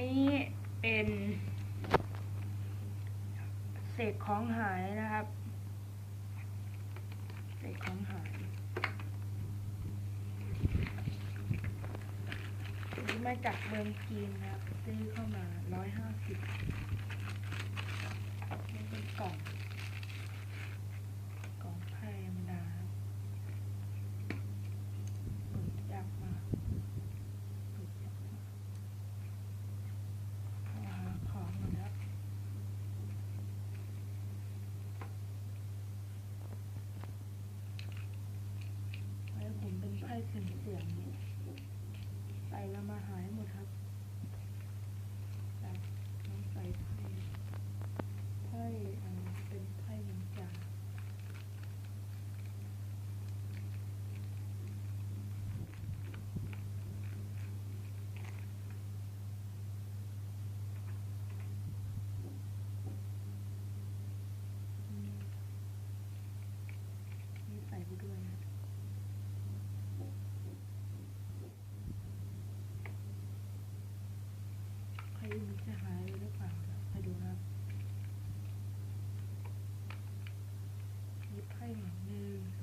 นี้เป็นเศษของหายนะครับ เศษของหายซื้อมาจากเมืองจีนนะครับ ซื้อเข้ามาร้อยห้าสิบนี่เป็นกล่อง กล่องไพ่ธรรมดาครับเปิดยากมากเปิดยากมากเอาหาของก่อนครับ ไว้ ผมเป็นไพ่เสียงๆเนี่ยใส่แล้วมาหายหมดครับ ให้จะหายหรือเปล่าไปดูครับยิบให้หนึ่ง